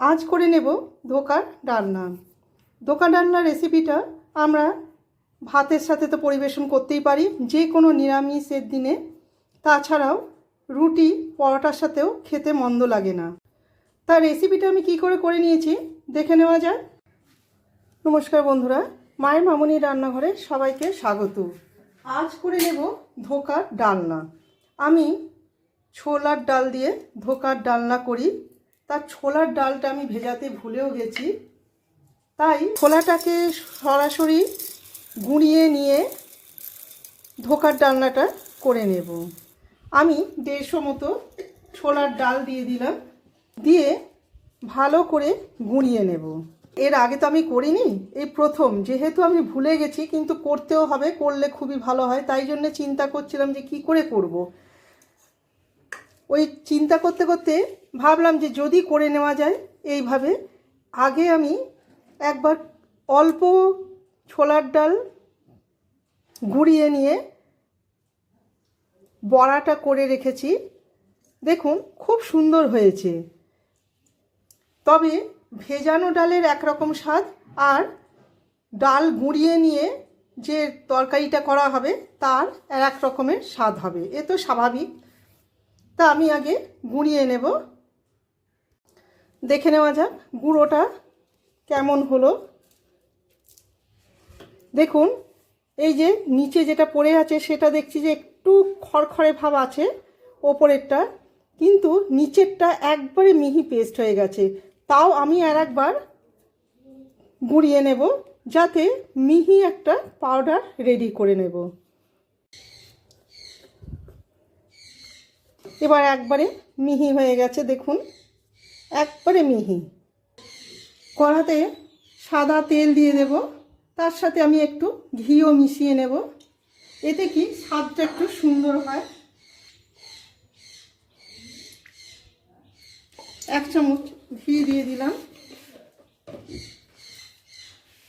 আজ করে নেব ধোকার ডালনা। ধোকা ডালনার রেসিপিটা আমরা ভাতের সাথে তো পরিবেশন করতেই পারি, যে কোনো নিরামিষের দিনে। তাছাড়াও রুটি, পরোটার সাথেও খেতে মন্দ লাগে না। তার রেসিপিটা আমি কি করে করে নিয়েছি দেখে নেওয়া যায় নমস্কার বন্ধুরা, মায়ের মামনি রান্নাঘরে সবাইকে স্বাগত। আজ করে নেব ধোকার ডালনা। আমি ছোলার ডাল দিয়ে ধোকার ডালনা করি। তার ছোলার ডালটা আমি ভেজাতে ভুলেও গেছি। তাই ছোলাটাকে সরাসরি গুঁড়িয়ে নিয়ে ধোকার ডালনাটা করে নেব। আমি দেড়শো মতো ছোলার ডাল দিয়ে দিলাম। দিয়ে ভালো করে গুঁড়িয়ে নেব। এর আগে তো আমি করিনি, এই প্রথম। যেহেতু আমি ভুলে গেছি, কিন্তু করতেও হবে, করলে খুবই ভালো হয়। তাই জন্য চিন্তা করছিলাম যে কি করে করব। ওই চিন্তা করতে করতে ভাবলাম যে যদি করে নেওয়া যায় এইভাবে, আগে আমি একবার অল্প ছোলার ডাল গুঁড়িয়ে নিয়ে বড়াটা করে রেখেছি। দেখুন, খুব সুন্দর হয়েছে। তবে ভেজানো ডালের একরকম স্বাদ আর ডাল গুঁড়িয়ে নিয়ে যে তরকারিটা করা হবে তার এক রকমের স্বাদ হবে। এ তো স্বাভাবিক। তা আমি আগে গুঁড়িয়ে নেব। দেখে নেওয়া যাক গুঁড়োটা কেমন হলো। দেখুন, এই যে নিচে যেটা পড়ে আছে সেটা দেখছি যে একটু খড়খড়ে ভাব আছে ওপরেরটা, কিন্তু নিচেরটা একবারে মিহি পেস্ট হয়ে গেছে। তাও আমি আর একবার গুঁড়িয়ে নেব যাতে মিহি একটা পাউডার রেডি করে নেব। এবার একবারে মিহি হয়ে গেছে, দেখুন। একবারে মিহি। কড়াতে সাদা তেল দিয়ে দেব। তার সাথে আমি একটু ঘিও মিশিয়ে নেব। এতে কি স্বাদটা একটু সুন্দর হয়। এক চামচ ঘি দিয়ে দিলাম।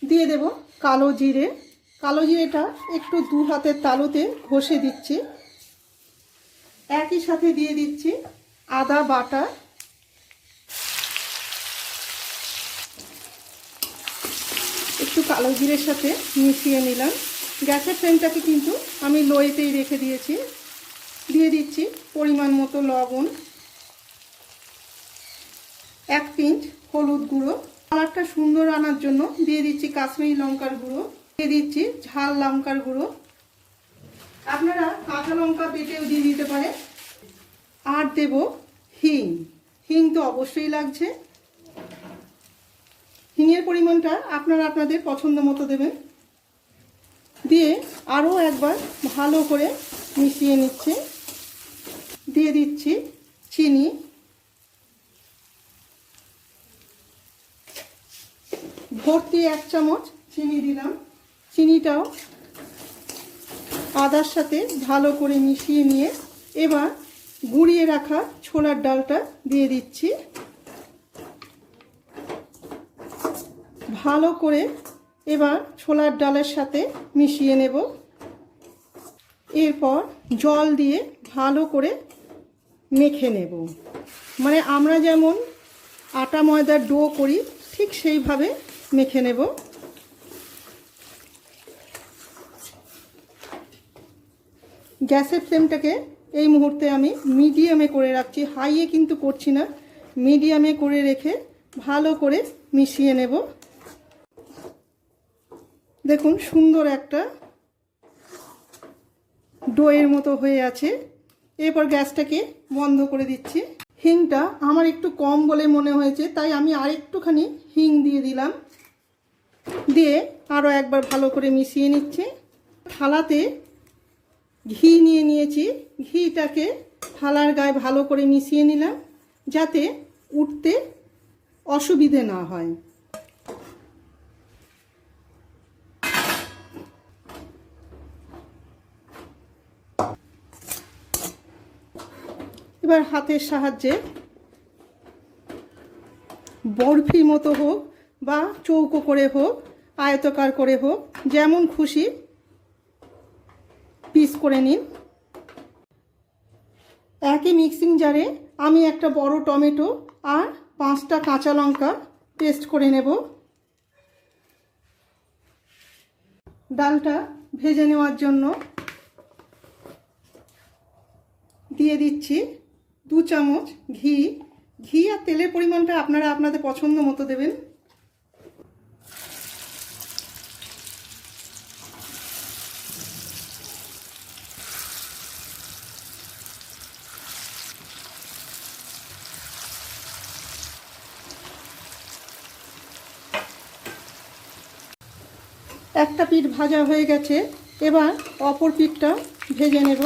দিয়ে দেব কালো জিরে। কালো জিরেটা একটু দু হাতের তালুতে ঘষে দিচ্ছি। একই সাথে দিয়ে দিচ্ছি আদা, বাটা। একটু কালো জিরের সাথে মিশিয়ে নিলাম। গ্যাসের ফ্লেমটাকে কিন্তু আমি লোয়েতেই রেখে দিয়েছি। দিয়ে দিচ্ছি পরিমাণ মতো লবণ। এক পিঞ্চ হলুদ গুঁড়ো। কালারটা সুন্দর আনার জন্য দিয়ে দিচ্ছি কাশ্মীরি লঙ্কার গুঁড়ো। দিয়ে দিচ্ছি ঝাল লঙ্কার গুঁড়ো। আপনারা কাঁচা লঙ্কা বেটেও দিয়ে দিতে পারে আর দেব হিং। হিং তো অবশ্যই লাগছে। হিঙের পরিমাণটা আপনারা আপনাদের পছন্দ মতো দেবেন। দিয়ে আরও একবার ভালো করে মিশিয়ে নিচ্ছে। দিয়ে দিচ্ছি চিনি। ভর্তি এক চামচ চিনি দিলাম। চিনিটাও আদার সাথে ভালো করে মিশিয়ে নিয়ে এবার গুঁড়িয়ে রাখা ছোলার ডালটা দিয়ে দিচ্ছি। ভালো করে এবার ছোলার ডালের সাথে মিশিয়ে নেব। এরপর জল দিয়ে ভালো করে মেখে নেব। মানে আমরা যেমন আটা ময়দার ডো করি, ঠিক সেইভাবে মেখে নেব। গ্যাসের ফ্লেমটাকে এই মুহূর্তে আমি মিডিয়ামে করে রাখছি, হাইয়ে কিন্তু করছি না, মিডিয়ামে করে রেখে ভালো করে মিশিয়ে নেব। দেখুন সুন্দর একটা ডোয়ের মতো হয়ে আছে। এরপর গ্যাসটাকে বন্ধ করে দিচ্ছি। হিংটা আমার একটু কম বলে মনে হয়েছে, তাই আমি আর একটুখানি হিং দিয়ে দিলাম। দিয়ে আরও একবার ভালো করে মিশিয়ে নিচ্ছে। থালাতে ঘি নিয়ে নিয়েছি। ঘিটাকে থালার গায়ে ভালো করে মিশিয়ে নিলাম যাতে উঠতে অসুবিধে না হয়। এবার হাতের সাহায্যে বরফি মতো হোক বা চৌকো করে হোক, আয়তকার করে হোক, যেমন খুশি পিস করে নিন। একই মিক্সিং জারে আমি একটা বড় টমেটো আর পাঁচটা কাঁচা লঙ্কা পেস্ট করে নেব। ডালটা ভেজে নেওয়ার জন্য দিয়ে দিচ্ছি দু চামচ ঘি। ঘি আর তেলের পরিমাণটা আপনারা আপনাদের পছন্দ মতো দেবেন। একটা পিঠ ভাজা হয়ে গেছে, এবার অপর পিঠটা ভেজে নেব।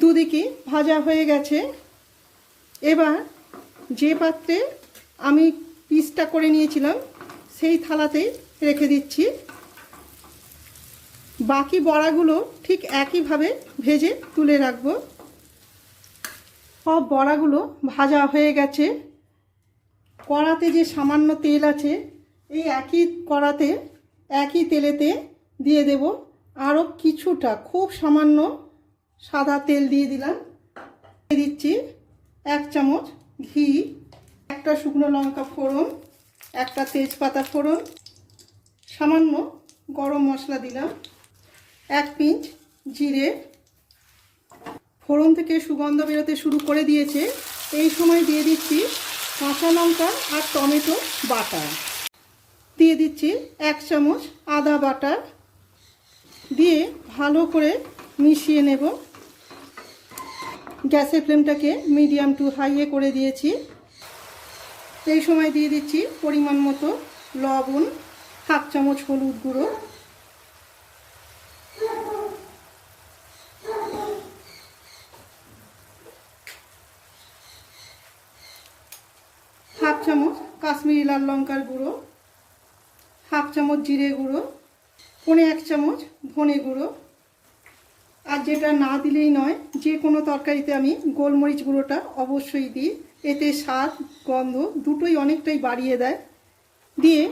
দুদিকে ভাজা হয়ে গেছে। এবার যে পাত্রে আমি পিসটা করে নিয়েছিলাম, সেই থালাতেই রেখে দিচ্ছি। বাকি বড়াগুলো ঠিক একইভাবে ভেজে তুলে রাখব। সব বড়াগুলো ভাজা হয়ে গেছে। কড়াতে যে সামান্য তেল আছে, এই একই কড়াতে, একই তেলেতে দিয়ে দেব। আরও কিছুটা, খুব সামান্য সাদা তেল দিয়ে দিলাম। দিচ্ছি এক চামচ ঘি, একটা শুকনো লঙ্কা ফোড়ন, একটা তেজপাতা ফোড়ন, সামান্য গরম মশলা দিলাম। এক পিঞ্চ জিরে ফোড়ন থেকে সুগন্ধ বেরোতে শুরু করে দিয়েছে। এই সময় দিয়ে দিচ্ছি কাঁচা লঙ্কা আর টমেটো বাটা দিয়ে দিচ্ছি এক চামচ আদা বাটা দিয়ে ভালো করে মিশিয়ে নেব। গ্যাসের ফ্লেমটাকে মিডিয়াম টু হাইয়ে করে দিয়েছি। এই সময় দিয়ে দিচ্ছি পরিমাণ মতো লবণ, হাফ চামচ হলুদ গুঁড়ো। হাফ চামচ কাশ্মীরি লাল লঙ্কার গুঁড়ো, হাফ চামচ জিরে গুঁড়ো, পনে এক চামচ ধনে গুঁড়ো। আর যেটা না দিলেই নয়, যে কোনো তরকারিতে আমি গোলমরিচ গুঁড়োটা অবশ্যই দিই। এতে স্বাদ, গন্ধ দুটোই অনেকটাই বাড়িয়ে দেয়। দিয়ে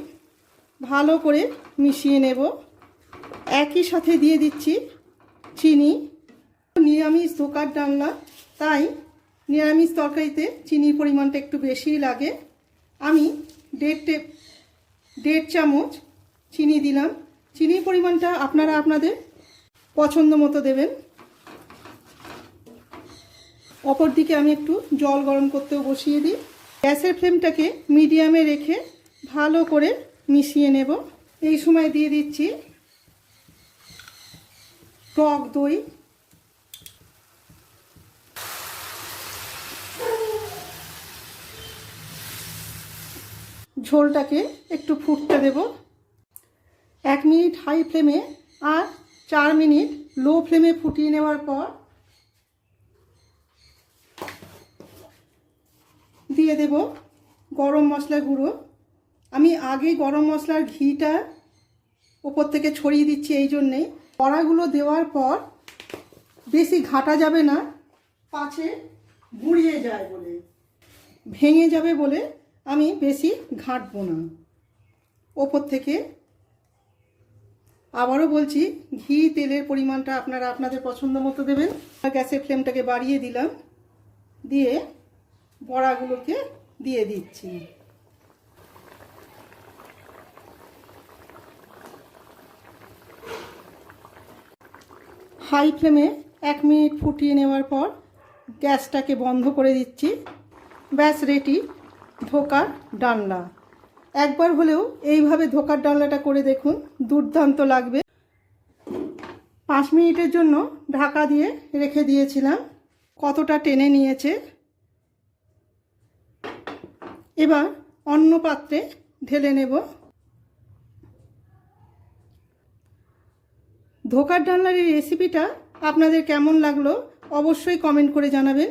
ভালো করে মিশিয়ে নেব। একই সাথে দিয়ে দিচ্ছি চিনি। নিরামিষ ধোকার ডালনা, তাই নিরামিষ তরকারিতে চিনির পরিমাণটা একটু বেশিই লাগে। আমি দেড় টে দেড় চামচ চিনি দিলাম। চিনির পরিমাণটা আপনারা আপনাদের পছন্দ মতো দেবেন। অপর দিকে আমি একটু জল গরম করতেও বসিয়ে দিই। গ্যাসের ফ্লেমটাকে মিডিয়ামে রেখে ভালো করে মিশিয়ে নেব। এই সময় দিয়ে দিচ্ছি টক দই। ঝোলটাকে একটু ফুটতে দেব। এক মিনিট হাই ফ্লেমে আর চার মিনিট লো ফ্লেমে ফুটিয়ে নেওয়ার পর দিয়ে দেব গরম মশলা গুঁড়ো। আমি আগে গরম মশলার ঘিটা ওপর থেকে ছড়িয়ে দিচ্ছি এই জন্যেই কড়াগুলো দেওয়ার পর বেশি ঘাটা যাবে না, পাছে গুঁড়িয়ে যায় বলে, ভেঙে যাবে বলে আমি বেশি ঘাঁটবো না। ওপর থেকে আবারও বলছি, ঘি তেলের পরিমাণটা আপনারা আপনাদের পছন্দ মতো দেবেন। গ্যাসের ফ্লেমটাকে বাড়িয়ে দিলাম। দিয়ে বড়াগুলোকে দিয়ে দিচ্ছি। হাই ফ্লেমে এক মিনিট ফুটিয়ে নেওয়ার পর গ্যাসটাকে বন্ধ করে দিচ্ছি। ব্যাস রেডি ধোকার ডালনা। একবার হলেও এইভাবে ধোকার ডালনাটা করে দেখুন, দুর্দান্ত লাগবে। পাঁচ মিনিটের জন্য ঢাকা দিয়ে রেখে দিয়েছিলাম, কতটা টেনে নিয়েছে। এবার অন্য পাত্রে ঢেলে নেব। ধোকার ডালনার এই রেসিপিটা আপনাদের কেমন লাগল অবশ্যই কমেন্ট করে জানাবেন।